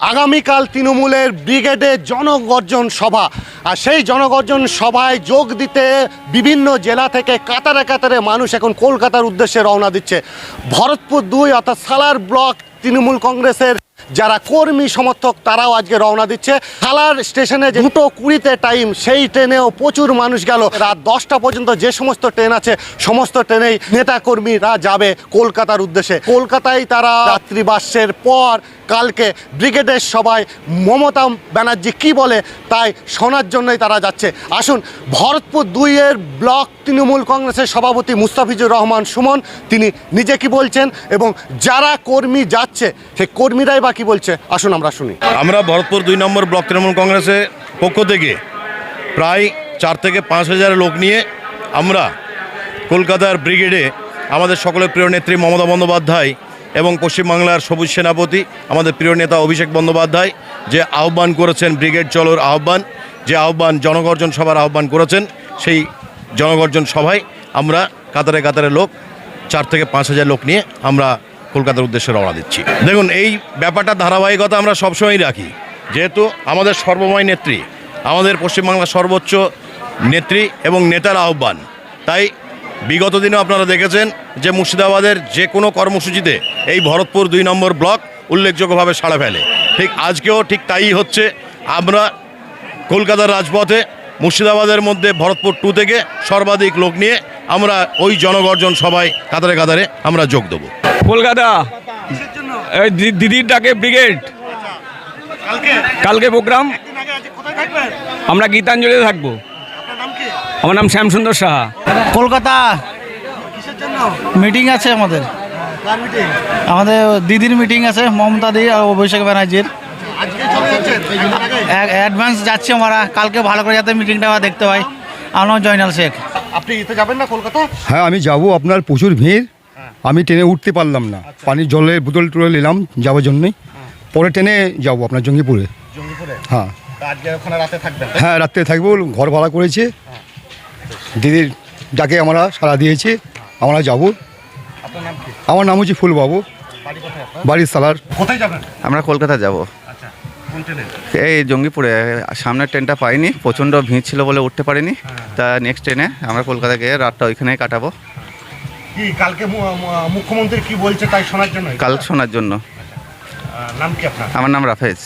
আগামীকাল তৃণমূলের ব্রিগেডে জনগর্জন সভা। আর সেই জনগর্জন সভায় যোগ দিতে বিভিন্ন জেলা থেকে কাতারে কাতারে মানুষ এখন কলকাতার উদ্দেশ্যে রওনা দিচ্ছে। ভরতপুর দুই অর্থাৎ সালার ব্লক তৃণমূল কংগ্রেসের যারা কর্মী সমর্থক, তারাও আজকে রওনা দিচ্ছে। সালার স্টেশনে যে দুটো কুড়িতে টাইম সেই ট্রেনেও প্রচুর মানুষ গেল। রাত দশটা পর্যন্ত যে সমস্ত ট্রেন আছে, সমস্ত ট্রেনেই নেতা কর্মীরা যাবে কলকাতার উদ্দেশ্যে। কলকাতায় তারা রাত্রিবাসের পর কালকে ব্রিগেডের সবাই মমতা ব্যানার্জি কি বলে, তাই শোনার জন্যই তারা যাচ্ছে। আসুন, ভরতপুর দুইয়ের ব্লক তৃণমূল কংগ্রেসের সভাপতি মুস্তাফিজুর রহমান সুমন, তিনি নিজে কি বলছেন এবং যারা কর্মী যাচ্ছে, সেই কর্মীরাই কি বলছে? আসুন, আমরা শুনি। আমরা ভরতপুর দুই নম্বর ব্লক তৃণমূল কংগ্রেসের পক্ষ থেকে প্রায় চার থেকে পাঁচ হাজার লোক নিয়ে আমরা কলকাতার ব্রিগেডে আমাদের সকলের প্রিয় নেত্রী মমতা বন্দ্যোপাধ্যায় এবং পশ্চিমবাংলার সবুজ সেনাপতি, আমাদের প্রিয় নেতা অভিষেক বন্দ্যোপাধ্যায় যে আহ্বান করেছেন ব্রিগেড চলোর আহ্বান, যে আহ্বান জনগর্জন সভার আহ্বান করেছেন, সেই জনগর্জন সভায় আমরা কাতারে কাতারে লোক, চার থেকে পাঁচ হাজার লোক নিয়ে আমরা কলকাতার উদ্দেশ্যে রওনা দিচ্ছি। দেখুন, এই ব্যাপারটা ধারাবাহিকতা আমরা সবসময়ই রাখি। যেহেতু আমাদের সর্বময় নেত্রী, আমাদের পশ্চিমবাংলার সর্বোচ্চ নেত্রী এবং নেতার আহ্বান। তাই বিগত দিনে আপনারা দেখেছেন যে মুর্শিদাবাদের যে কোনো কর্মসূচিতে এই ভরতপুর দুই নম্বর ব্লক উল্লেখযোগ্যভাবে সাড়া ফেলে। ঠিক আজকেও ঠিক তাই হচ্ছে। আমরা কলকাতার রাজপথে মুর্শিদাবাদের মধ্যে ভরতপুর টু থেকে সর্বাধিক লোক নিয়ে আমরা ওই জনগর্জন সবাই কাতারে কাতারে আমরা যোগ দেবো। কলকাতা। এই দিদির ডাকে ব্রিগেড। কালকে? প্রোগ্রাম। আমরা গীতাঞ্জলিতে থাকব। আমার নাম শ্যামসুন্দর সাহা। কলকাতা। মিটিং আছে আমাদের। আমাদের দিদির মিটিং আছে মমতা দি আর অভিষেক ব্যানার্জির। অ্যাডভান্স যাচ্ছি আমরা কালকে ভালো করে যাতে মিটিংটা আমরা দেখতে পাই। আমার জয়নাল শেখ। আপনি যাবেন না কলকাতা? হ্যাঁ আমি যাব। আপনার প্রচুর ভিড়। আমি ট্রেনে উঠতে পারলাম না। পানির জলের বোতল টুলে নিলাম যাওয়ার জন্যই। পরে ট্রেনে যাব আপনার জঙ্গিপুরে। হ্যাঁ। হ্যাঁ রাত্রে থাকব ঘর ভাড়া করেছে। দিদির ডাকে আমরা সাড়া দিয়েছি আমরা যাব। আপনার নাম কি? আমার নাম হচ্ছে ফুলবাবু। বাড়ি কোথায় আপনার? বাড়ির সালার। কোথায় যাবেন? আমরা কলকাতা যাব। আচ্ছা এই জঙ্গিপুরে সামনের ট্রেনটা পাইনি প্রচণ্ড ভিড় ছিল বলে উঠতে পারিনি। তা নেক্সট ট্রেনে আমরা কলকাতা গিয়ে রাতটা ওইখানেই কাটাবো। কি কালকে মুখ্যমন্ত্রী কি বলছে তাই শোনার জন্য? কাল শোনার জন্য। নাম কি আপনার? আমার নাম রাফেজ।